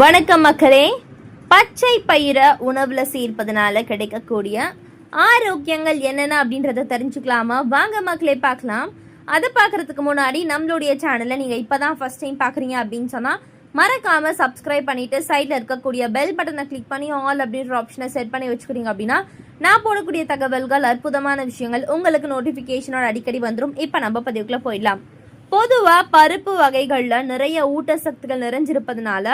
வணக்கம் மக்களே. பச்சை பயிரை உணவில் சேர்ப்பதனால கிடைக்கக்கூடிய ஆரோக்கியங்கள் என்னென்ன அப்படின்றத தெரிஞ்சுக்கலாமா? வாங்க மக்களே பார்க்கலாம். அதை பார்க்கறதுக்கு முன்னாடி நம்மளுடைய சேனலை நீங்கள் இப்போ தான் ஃபர்ஸ்ட் டைம் பார்க்குறீங்க அப்படின்னு சொன்னால் மறக்காமல் சப்ஸ்கிரைப் பண்ணிவிட்டு சைடில் இருக்கக்கூடிய பெல் பட்டனை கிளிக் பண்ணி ஆல் அப்படின்ற ஆப்ஷனை செட் பண்ணி வச்சுக்கிறீங்க அப்படின்னா நான் போடக்கூடிய தகவல்கள் அற்புதமான விஷயங்கள் உங்களுக்கு நோட்டிஃபிகேஷனோட அடிக்கடி வந்துடும் இப்போ நம்ம பதிவுக்குள்ளே போயிடலாம். பொதுவாக பருப்பு வகைகளில் நிறைய ஊட்டச்சத்துக்கள் நிறைஞ்சிருப்பதனால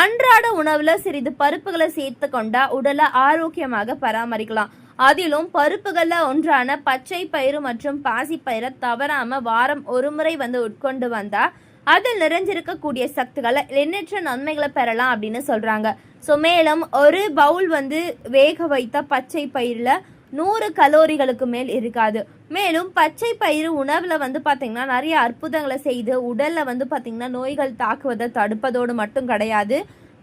அன்றாட உணவில் சிறிது பருப்புகளை சேர்த்து கொண்டா உடலை ஆரோக்கியமாக பராமரிக்கலாம். அதிலும் பருப்புகளில் ஒன்றான பச்சை பயிறு மற்றும் பாசிப்பயிரை தவறாம வாரம் ஒரு முறை வந்து உட்கொண்டு வந்தா அதில் நிறைஞ்சிருக்கக்கூடிய சக்திகளை எண்ணற்ற நன்மைகளை பெறலாம் அப்படின்னு சொல்றாங்க. ஸோ மேலும் ஒரு பவுல் வந்து வேக வைத்த பச்சை பயிரில் நூறு கலோரிகளுக்கு மேல் இருக்காது. மேலும் பச்சை பயிறு உணவில் வந்து பார்த்திங்கன்னா நிறைய அற்புதங்களை செய்து உடலில் வந்து பார்த்திங்கன்னா நோய்கள் தாக்குவதை தடுப்பதோடு மட்டும் கிடையாது.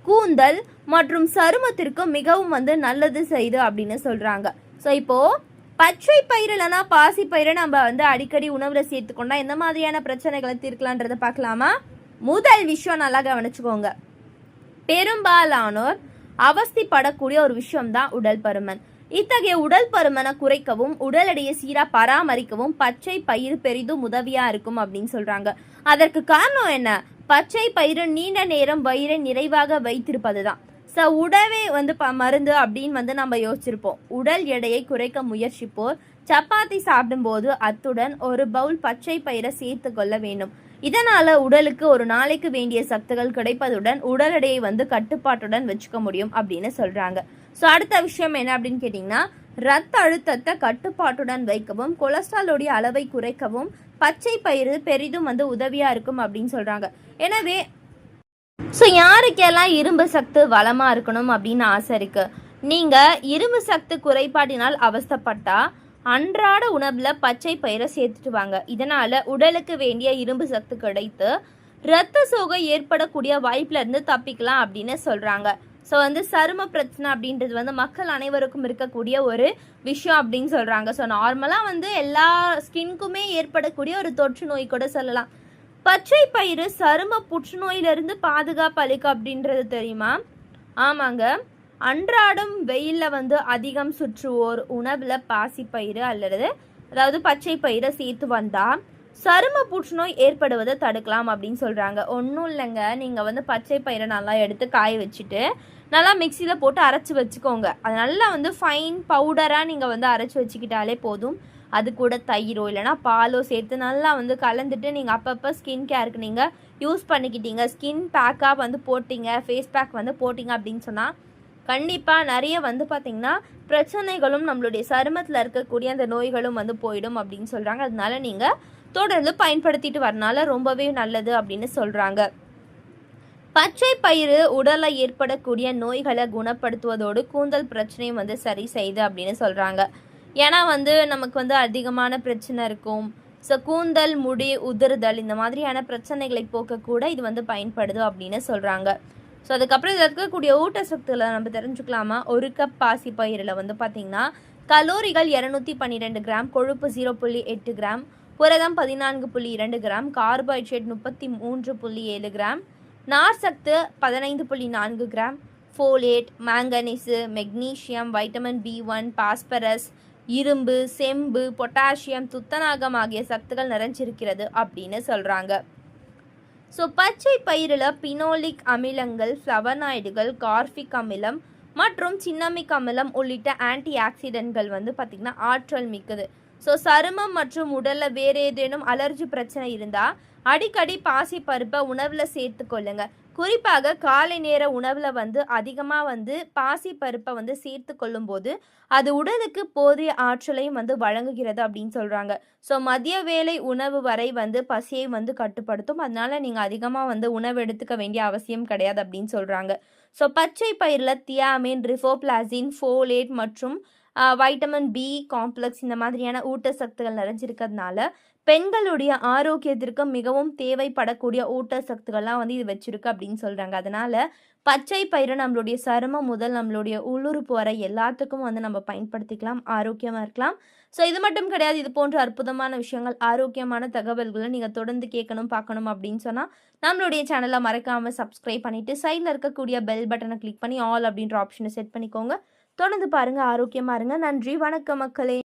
கூந்தல் மற்றும் சருமத்திற்கு மிகவும் வந்து நல்லது செய்து அப்படின்னு சொல்கிறாங்க ஸோ இப்போது பச்சை பயிர் இல்லைனா பாசி பயிரை நம்ம வந்து அடிக்கடி உணவில் சேர்த்துக்கொண்டா எந்த மாதிரியான பிரச்சனைகளை தீர்க்கலான்றதை பார்க்கலாமா? முதல் விஷயம் நல்லா கவனிச்சுக்கோங்க. பெரும்பாலானோர் அவஸ்திப்படக்கூடிய ஒரு விஷயம்தான் உடல் பருமன். இத்தகைய உடல் பருமனை குறைக்கவும் உடல் எடையை சீரா பராமரிக்கவும் பச்சை பயிர் பெரிதும் உதவியா இருக்கும் அப்படின்னு சொல்றாங்க. அதற்கு காரணம் என்ன? பச்சை பயிறு நீண்ட நேரம் வயிறை நிறைவாக வைத்திருப்பது தான் ஸோ உடவே வந்து ப மருந்து அப்படின்னு வந்து நம்ம யோசிச்சிருப்போம். உடல் எடையை குறைக்க முயற்சிப்போர் சப்பாத்தி சாப்பிடும்போது அத்துடன் ஒரு பவுல் பச்சை பயிரை சேர்த்து கொள்ள வேண்டும். இதனால உடலுக்கு ஒரு நாளைக்கு வேண்டிய சத்துகள் கிடைப்பதுடன் உடல் எடையை வந்து கட்டுப்பாட்டுடன் வச்சுக்க முடியும் அப்படின்னு சொல்றாங்க. ஸோ அடுத்த விஷயம் என்ன அப்படின்னு கேட்டிங்கன்னா ரத்த அழுத்தத்தை கட்டுப்பாட்டுடன் வைக்கவும் கொலஸ்ட்ராலோடைய அளவை குறைக்கவும் பச்சை பயிறு பெரிதும் வந்து உதவியாக இருக்கும் அப்படின்னு சொல்கிறாங்க எனவே ஸோ யாருக்கெல்லாம் இரும்பு சத்து வளமாக இருக்கணும் அப்படின்னு ஆசை இருக்குது நீங்கள் இரும்பு சத்து குறைபாட்டினால் அவஸ்தைப்பட்டா அன்றாட உணவில் பச்சை பயிரை சேர்த்துட்டு வாங்க. இதனால் உடலுக்கு வேண்டிய இரும்பு சத்து கிடைத்து இரத்த சோகை ஏற்படக்கூடிய வாய்ப்புலேருந்து தப்பிக்கலாம் அப்படின்னு சொல்கிறாங்க ஸோ வந்து சரும பிரச்சனை அப்படின்றது வந்து மக்கள் அனைவருக்கும் இருக்கக்கூடிய ஒரு விஷயம் அப்படின்னு சொல்றாங்க. ஸோ நார்மலாக வந்து எல்லா ஸ்கின்க்குமே ஏற்படக்கூடிய ஒரு தொற்று நோய் கூட சொல்லலாம். பச்சை பயிறு சரும புற்றுநோயிலிருந்து பாதுகாப்பு அளிக்கும் அப்படின்றது தெரியுமா? ஆமாங்க. அன்றாடம் வெயிலில் வந்து அதிகம் சுற்றுவோர் உணவில் பாசிப்பயிறு அல்லது அதாவது பச்சை பயிரை சேர்த்து வந்தால் சரும புற்றுநோய் ஏற்படுவதை தடுக்கலாம் அப்படின்னு சொல்கிறாங்க ஒன்றும் இல்லைங்க. நீங்கள் வந்து பச்சை பயிரை நல்லா எடுத்து காய வச்சுட்டு நல்லா மிக்சியில் போட்டு அரைச்சி வச்சுக்கோங்க. அது நல்லா வந்து ஃபைன் பவுடராக நீங்கள் வந்து அரைச்சி வச்சுக்கிட்டாலே போதும். அது கூட தயிரோ இல்லைனா பாலோ சேர்த்து நல்லா வந்து கலந்துட்டு நீங்கள் அப்பப்போ ஸ்கின் கேருக்கு நீங்கள் யூஸ் பண்ணிக்கிட்டீங்க. ஸ்கின் பேக்காக வந்து போட்டிங்க ஃபேஸ் பேக் வந்து போட்டிங்க அப்படின்னு சொன்னால் கண்டிப்பாக நிறைய வந்து பார்த்திங்கன்னா பிரச்சனைகளும் நம்மளுடைய சருமத்தில் இருக்கக்கூடிய அந்த நோய்களும் வந்து போயிடும் அப்படின்னு சொல்கிறாங்க அதனால நீங்கள் தொடர்ந்து பயன்படுத்திட்டு வரனால ரொம்பவே நல்லது அப்படின்னு சொல்கிறாங்க பச்சை பயிறு உடலில் ஏற்படக்கூடிய நோய்களை குணப்படுத்துவதோடு கூந்தல் பிரச்சனையும் வந்து சரி செய்யுது அப்படின்னு சொல்கிறாங்க ஏன்னா வந்து நமக்கு வந்து அதிகமான பிரச்சனை இருக்கும். ஸோ கூந்தல் முடி உதிர்தல் இந்த மாதிரியான பிரச்சனைகளை போக்கக்கூட இது வந்து பயன்படுது அப்படின்னு சொல்கிறாங்க ஸோ அதுக்கப்புறம் இதில் இருக்கக்கூடிய ஊட்டச்சத்துக்களை நம்ம தெரிஞ்சுக்கலாமா? ஒரு கப் பாசி பயிரில் வந்து பார்த்திங்கன்னா கலோரிகள் இரநூத்தி பன்னிரெண்டு கிராம் கொழுப்பு ஜீரோ புள்ளி எட்டு கிராம் புரதம் பதினான்கு புள்ளி இரண்டு கிராம் கார்போஹைட்ரேட் முப்பத்தி மூன்று புள்ளி ஏழு கிராம் நார் சத்து பதினைந்து புள்ளி நான்கு gram folate manganese magnesium vitamin B one phosphorus இரும்பு செம்பு பொட்டாசியம் துத்தநாகம் ஆகிய சத்துக்கள் நிறைஞ்சிருக்கிறது அப்படின்னு சொல்கிறாங்க ஸோ பச்சை பயிரில் பினோலிக் அமிலங்கள் ஃப்ளவனாய்டுகள் கார்பிக் அமிலம் மற்றும் சின்னமிக் அமிலம் உள்ளிட்ட ஆன்டி ஆக்சிடென்ட்கள் வந்து பார்த்திங்கன்னா ஆற்றல் மிக்கது. ஸோ சருமம் மற்றும் உடலில் வேறு ஏதேனும் அலர்ஜி பிரச்சனை இருந்தால் அடிக்கடி பாசி பருப்பை உணவில் சேர்த்து கொள்ளுங்க. குறிப்பாக காலை நேர உணவில் வந்து அதிகமாக வந்து பாசி பருப்பை வந்து சேர்த்து கொள்ளும்போது அது உடலுக்கு போதிய ஆற்றலையும் வந்து வழங்குகிறது அப்படின்னு சொல்கிறாங்க ஸோ மதிய வேலை உணவு வரை வந்து பசியை வந்து கட்டுப்படுத்தும். அதனால நீங்கள் அதிகமாக வந்து உணவு எடுத்துக்க வேண்டிய அவசியம் கிடையாது அப்படின்னு சொல்கிறாங்க ஸோ பச்சை பயிரில் தியாமின் ரிஃபோப்ளாசின் ஃபோலேட் மற்றும் வைட்டமின் பி காம்ப்ளெக்ஸ் இந்த மாதிரியான ஊட்டச்சத்துக்கள் நிறைஞ்சிருக்கிறதுனால பெண்களுடைய ஆரோக்கியத்திற்கு மிகவும் தேவைப்படக்கூடிய ஊட்டச்சத்துக்கள்லாம் வந்து இது வச்சிருக்கு அப்படின்னு சொல்கிறாங்க அதனால் பச்சை பயிரை நம்மளுடைய சருமம் முதல் நம்மளுடைய உள்ளுறுப்பு வரை எல்லாத்துக்கும் வந்து நம்ம பயன்படுத்திக்கலாம் ஆரோக்கியமாக இருக்கலாம். ஸோ இது மட்டும் கிடையாது இது போன்ற அற்புதமான விஷயங்கள் ஆரோக்கியமான தகவல்களை நீங்கள் தொடர்ந்து கேட்கணும் பார்க்கணும் அப்படின்னு சொன்னால் நம்மளுடைய சேனலை மறக்காமல் சப்ஸ்கிரைப் பண்ணிவிட்டு சைடில் இருக்கக்கூடிய பெல் பட்டனை கிளிக் பண்ணி ஆல் அப்படின்ற ஆப்ஷனை செட் பண்ணிக்கோங்க. தொடர்ந்து பாருங்கள் ஆரோக்கியமாக இருங்க. நன்றி வணக்கம் மக்களே.